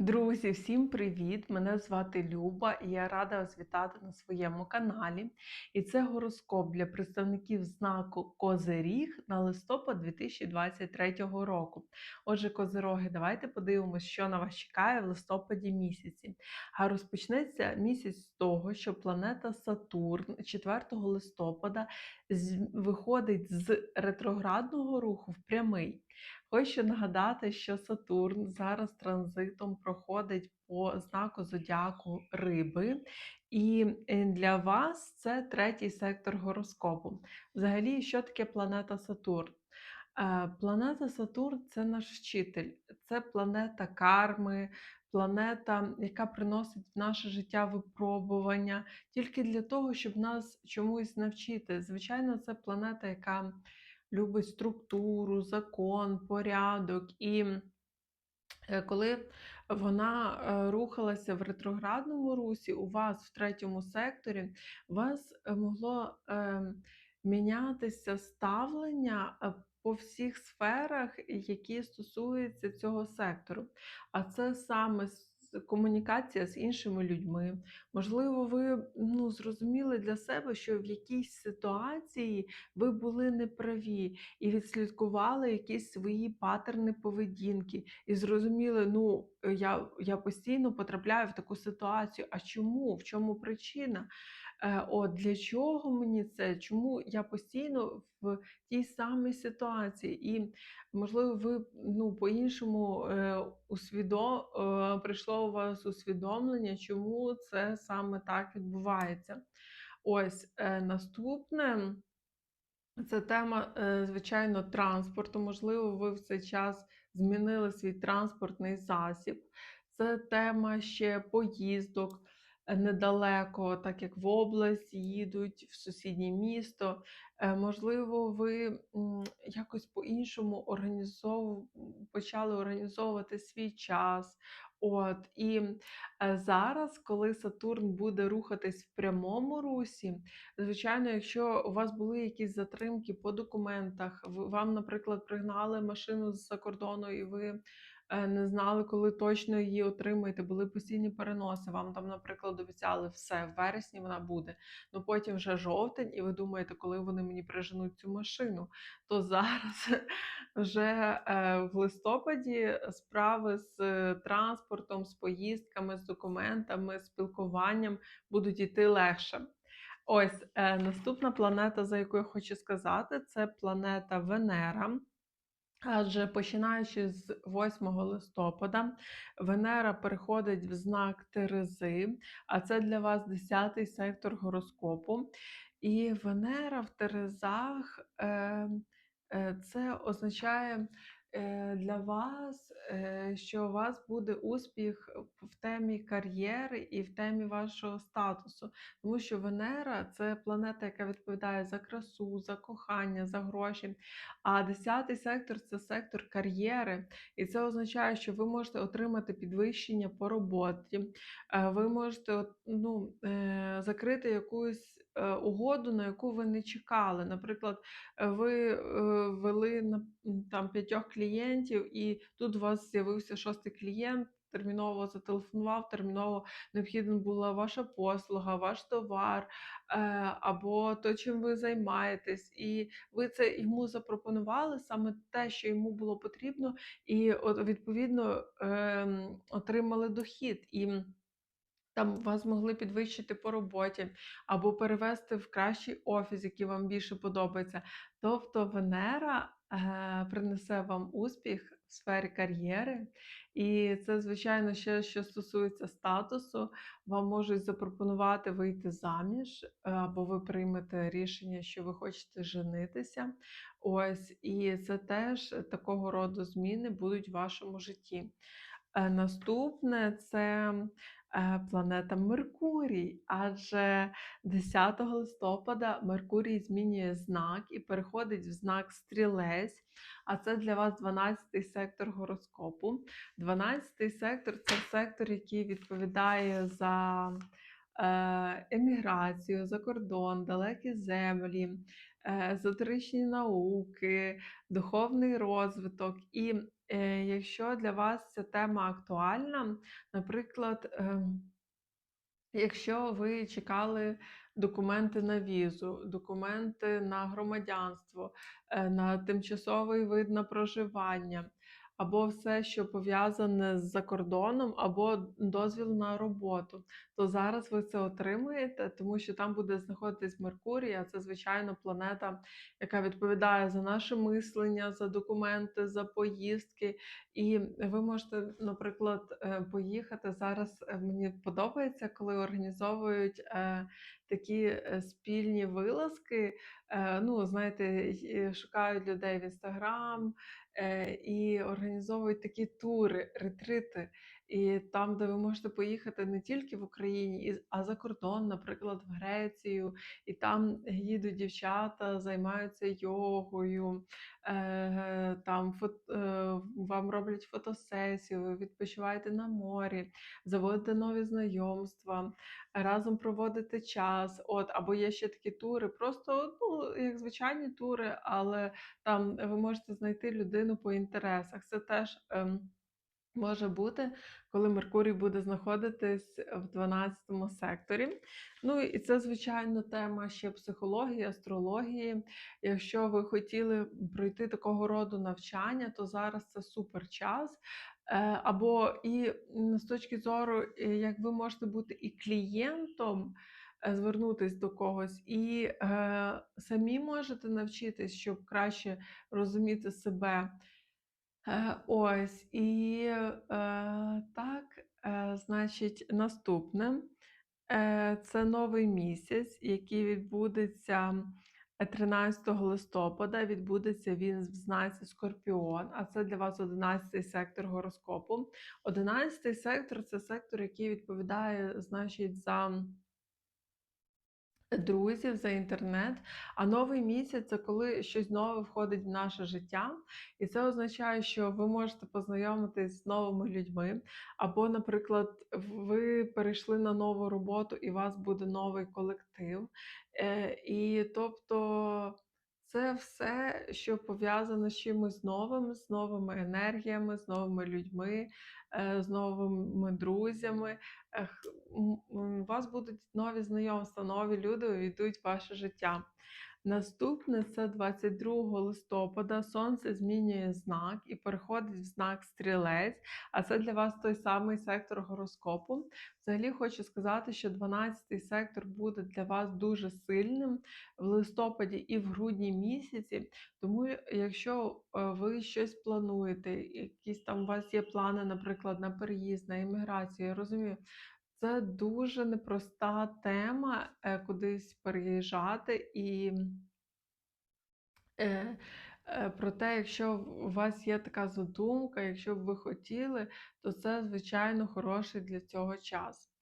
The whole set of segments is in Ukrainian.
Друзі, всім привіт! Мене звати Люба і я рада вас вітати на своєму каналі. І це гороскоп для представників знаку Козиріг на листопад 2023 року. Отже, козироги, давайте подивимося, що на вас чекає в листопаді місяці. А розпочнеться місяць з того, що планета Сатурн 4 листопада виходить з ретроградного руху в прямий. Хочу нагадати, що Сатурн зараз транзитом проходить по знаку зодіаку Риби, і е, для вас це третій сектор гороскопу. Взагалі, що таке планета Сатурн? Е, Планета Сатурн це наш вчитель, це планета карми, планета, яка приносить в наше життя випробування тільки для того, щоб нас чомусь навчити. Звичайно, це планета, яка любить структуру, закон, порядок. І е, коли вона е, рухалася в ретроградному русі, у вас в третьому секторі, у вас е, могло е, мінятися ставлення. По всіх сферах, які стосуються цього сектору. А це саме комунікація з іншими людьми. Можливо, ви ну, зрозуміли для себе, що в якійсь ситуації ви були неправі і відслідкували якісь свої патерни поведінки, і зрозуміли, ну я, я постійно потрапляю в таку ситуацію. А чому? В чому причина? Е, От для чого мені це? Чому я постійно в тій самій ситуації? І можливо, ви ну по-іншому е, усвідо... е, прийшло у вас усвідомлення, чому це саме так відбувається. Ось наступне. Це тема, звичайно, транспорту. Можливо, ви в цей час змінили свій транспортний засіб. Це тема ще поїздок недалеко, так як в область їдуть, в сусіднє місто. Е, Можливо, ви якось по-іншому організов... почали організовувати свій час. От і е, зараз, коли Сатурн буде рухатись в прямому русі, Звичайно, якщо у вас були якісь затримки по документах, вам, наприклад, пригнали машину з-за кордону, і ви не знали, коли точно її отримаєте, були постійні переноси. Вам там, наприклад, обіцяли все, в вересні вона буде. Ну потім вже жовтень, і ви думаєте, коли вони мені приженуть цю машину. То зараз вже е, в листопаді справи з е, транспортом, з поїздками, з документами, з спілкуванням будуть йти легше. Ось е, наступна планета, за яку я хочу сказати, це планета Венера. Адже починаючи з 8 листопада, Венера переходить в знак Терези, а це для вас 10-й сектор гороскопу. І Венера в Терезах е, е, це означає для вас, е, що у вас буде успіх в темі кар'єри і в темі вашого статусу. Тому що Венера це планета, яка відповідає за красу, за кохання, за гроші. А десятий сектор це сектор кар'єри, і це означає, що ви можете отримати підвищення по роботі, е, ви можете ну, е, закрити якусь е, угоду, на яку ви не чекали. Наприклад, е, ви е, вели там п'ятьох клієнтів, і тут у вас з'явився шостий клієнт. Терміново зателефонував, терміново необхідна була ваша послуга, ваш товар, е, або то, чим ви займаєтесь, і ви це йому запропонували саме те, що йому було потрібно, і от відповідно ем, отримали дохід. І там вас могли підвищити по роботі або перевести в кращий офіс, який вам більше подобається. Тобто Венера е, принесе вам успіх в сфері кар'єри, і це, звичайно, ще що стосується статусу, вам можуть запропонувати вийти заміж, е, або ви приймете рішення, що ви хочете женитися. Ось, і це теж такого роду зміни будуть в вашому житті. Е, Наступне це планета Меркурій, адже 10 листопада Меркурій змінює знак і переходить в знак Стрілець, а це для вас 12-й сектор гороскопу. 12-й сектор це сектор, який відповідає за е, еміграцію, за кордон, далекі землі, е, езотеричні науки, духовний розвиток. І е, якщо для вас ця тема актуальна, наприклад, ем, Якщо ви чекали документи на візу, документи на громадянство, е, на тимчасовий вид на проживання, або все, що пов'язане з закордоном, або дозвіл на роботу, то зараз ви це отримаєте, тому що там буде знаходитись Меркурій, а це, звичайно, планета, яка відповідає за наше мислення, за документи, за поїздки. І ви можете, наприклад, е, поїхати зараз. е, Мені подобається, коли організовують е, такі е, спільні вилазки. Е, ну, знаєте, шукають людей в інстаграм і організовують такі тури, ретрити. І там, де ви можете поїхати не тільки в Україні, а за кордон, наприклад, в Грецію, і там їдуть дівчата, займаються йогою, е, там е, вам роблять фотосесію, ви відпочиваєте на морі, заводите нові знайомства, разом проводите час. От, або є ще такі тури, просто ну, як звичайні тури, але там ви можете знайти людину по інтересах. Це теж. ем, Може бути, коли Меркурій буде знаходитись в 12 секторі. Ну і це, звичайно, тема ще психології, астрології. Якщо ви хотіли пройти такого роду навчання, то зараз це супер час. Е, Або і з точки зору, е, як ви можете бути і клієнтом, е, звернутись до когось, і е, самі можете навчитись, щоб краще розуміти себе. Е, ось і, е, так, е, значить, наступне, це новий місяць, який відбудеться, е, 13 листопада. Відбудеться він в знаці Скорпіон, а це для вас 11 сектор гороскопу. 11 сектор це сектор, який відповідає, значить, за друзів, за інтернет. А новий місяць це коли щось нове входить в наше життя, і це означає, що ви можете познайомитись з новими людьми, або, наприклад, ви перейшли на нову роботу, і у вас буде новий колектив. Е, І тобто. Це все, що пов'язано з чимось новим, з новими енергіями, з новими людьми, е, з новими друзями. У вас будуть нові знайомства, нові люди увійдуть в ваше життя. Наступне це 22 листопада. Сонце змінює знак і переходить в знак стрілець, а це для вас той самий сектор гороскопу. Взагалі хочу сказати, що 12 сектор буде для вас дуже сильним в листопаді і в грудні місяці. Тому, якщо е, ви щось плануєте, якісь там у вас є плани, наприклад, на переїзд, на імміграцію, я розумію, це дуже непроста тема е, кудись переїжджати і. Е, е, Проте, якщо у вас є така задумка, якщо б ви хотіли, то це, звичайно, хороший для цього час.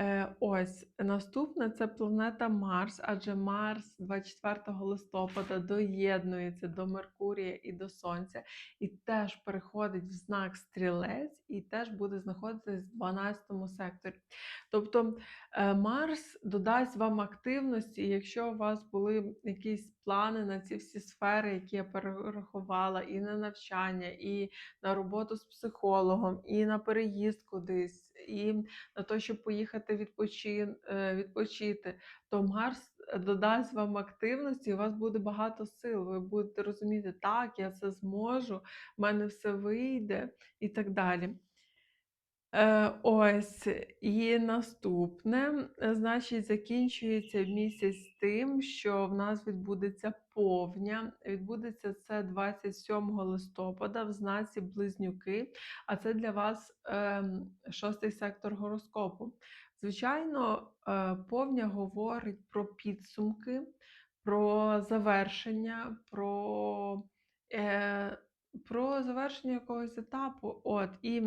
Е, ось наступне це планета Марс, адже Марс 24 листопада доєднується до Меркурія і до Сонця, і теж переходить в знак стрілець, і теж буде знаходитись в 12 секторі. Тобто е, Марс додасть вам активності, якщо у вас були якісь плани на ці всі сфери, які я перерахувала, і на навчання, і на роботу з психологом, і на переїзд кудись, і на те, щоб поїхати відпочи... е, відпочити, то Марс додасть вам активності, і у вас буде багато сил. Ви будете розуміти, так, я це зможу, в мене все вийде і так далі. Е, ось, і наступне, е, значить, закінчується місяць тим, що в нас відбудеться повня. Відбудеться це 27 листопада в знаці Близнюки, а це для вас ем, шостий сектор гороскопу. Звичайно, е, повня говорить про підсумки, про завершення, про, е, про завершення якогось етапу. От, і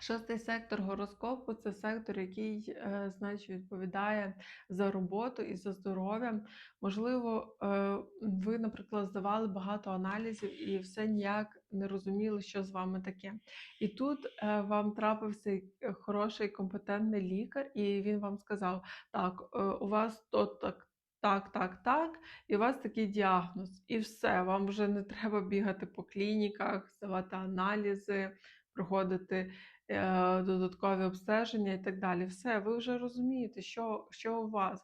Шостий сектор гороскопу це сектор, який, е, значить, відповідає за роботу і за здоров'я. Можливо, е, ви, наприклад, здавали багато аналізів і все ніяк не розуміли, що з вами таке. І тут е, вам трапився хороший компетентний лікар, і він вам сказав: так, у вас то так Так, так, так. І у вас такий діагноз. І все, вам вже не треба бігати по клініках, здавати аналізи, проходити додаткові обстеження і так далі. Все, ви вже розумієте, що, що у вас.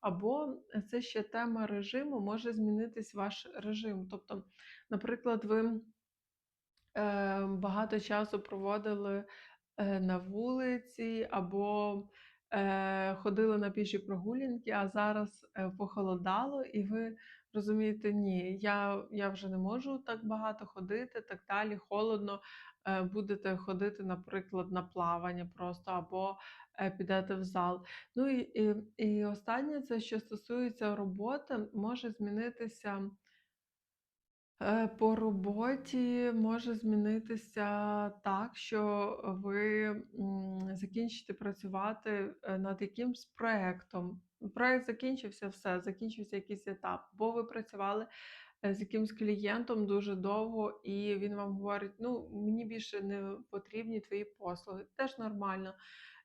Або це ще тема режиму, може змінитись ваш режим. Тобто, наприклад, ви е, багато часу проводили е, на вулиці або е, ходили на піші прогулянки, а зараз е, похолодало, і ви розумієте, ні, я, я вже не можу так багато ходити, так далі, холодно. Е, будете ходити, наприклад, на плавання просто або е, підете в зал. Ну і, і, і останнє, це що стосується роботи, може змінитися. Е, По роботі може змінитися так, що ви закінчите працювати е, над якимсь проектом. Проект закінчився, все, закінчився якийсь етап. Бо ви працювали е, з якимсь клієнтом дуже довго, і він вам говорить: ну, мені більше не потрібні твої послуги. Теж нормально.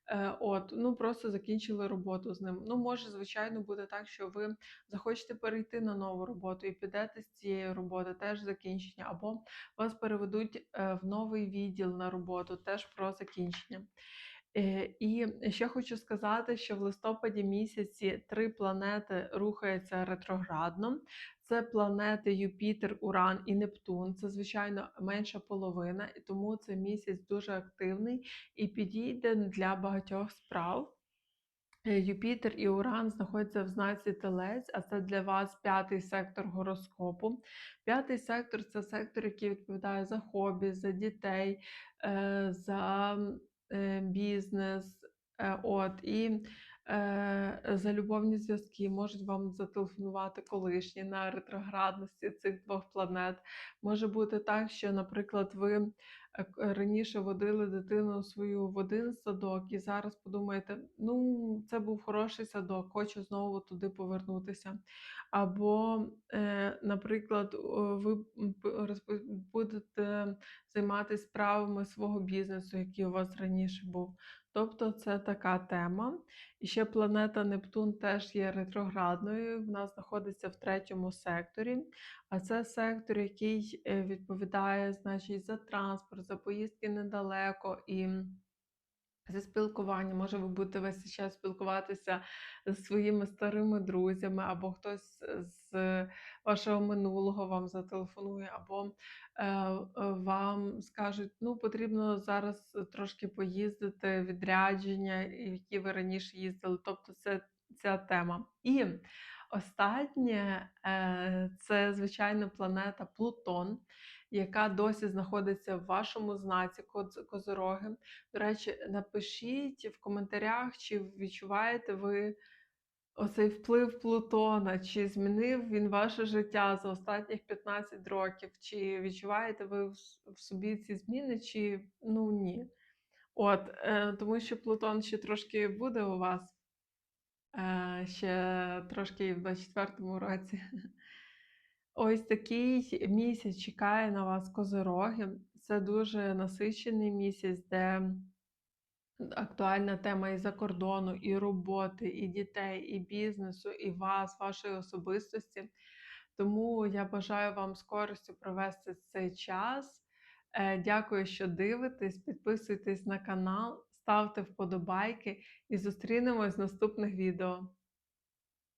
Е, От, ну просто закінчили роботу з ним. Ну, може, звичайно, буде так, що ви захочете перейти на нову роботу і підете з цієї роботи, теж закінчення, або вас переведуть е, в новий відділ на роботу, теж про закінчення. Е, І ще хочу сказати, що в листопаді місяці три планети рухаються ретроградно. Це планети Юпітер, Уран і Нептун. Це, звичайно, менша половина, і тому цей місяць дуже активний і підійде для багатьох справ. Е, Юпітер і Уран знаходяться в знаці Телець, а це для вас п'ятий сектор гороскопу. П'ятий сектор це сектор, який відповідає за хобі, за дітей, е, за бізнес. е, От, і е, за любовні зв'язки можуть вам зателефонувати колишні на ретроградності цих двох планет. Може бути так, що, наприклад, ви раніше водили дитину свою в один садок, і зараз подумаєте, ну, це був хороший садок, хочу знову туди повернутися. Або, е, наприклад, ви будете займатися справами свого бізнесу, який у вас раніше був. Тобто це така тема. І ще планета Нептун теж є ретроградною. В нас знаходиться в третьому секторі. А це сектор, який е, відповідає, значить, за транспорт, за поїздки недалеко і за спілкування. Може, ви будете весь час спілкуватися з своїми старими друзями, або хтось з вашого минулого вам зателефонує, або е, е, вам скажуть, ну, потрібно зараз трошки поїздити, відрядження, які ви раніше їздили. Тобто це ця тема. І останнє е, це, звичайно, планета Плутон, яка досі знаходиться в вашому знаці Козороги. До речі, напишіть в коментарях, чи відчуваєте ви оцей вплив Плутона, чи змінив він ваше життя за останніх 15 років, чи відчуваєте ви в собі ці зміни, чи ну ні. От, е, тому що Плутон ще трошки буде у вас, е, ще трошки в 24-му році. Ось такий місяць чекає на вас Козироги. Це дуже насичений місяць, де актуальна тема і за кордону, і роботи, і дітей, і бізнесу, і вас, вашої особистості. Тому я бажаю вам з користю провести цей час. Е, Дякую, що дивитесь. Підписуйтесь на канал, ставте вподобайки і зустрінемось в наступних відео.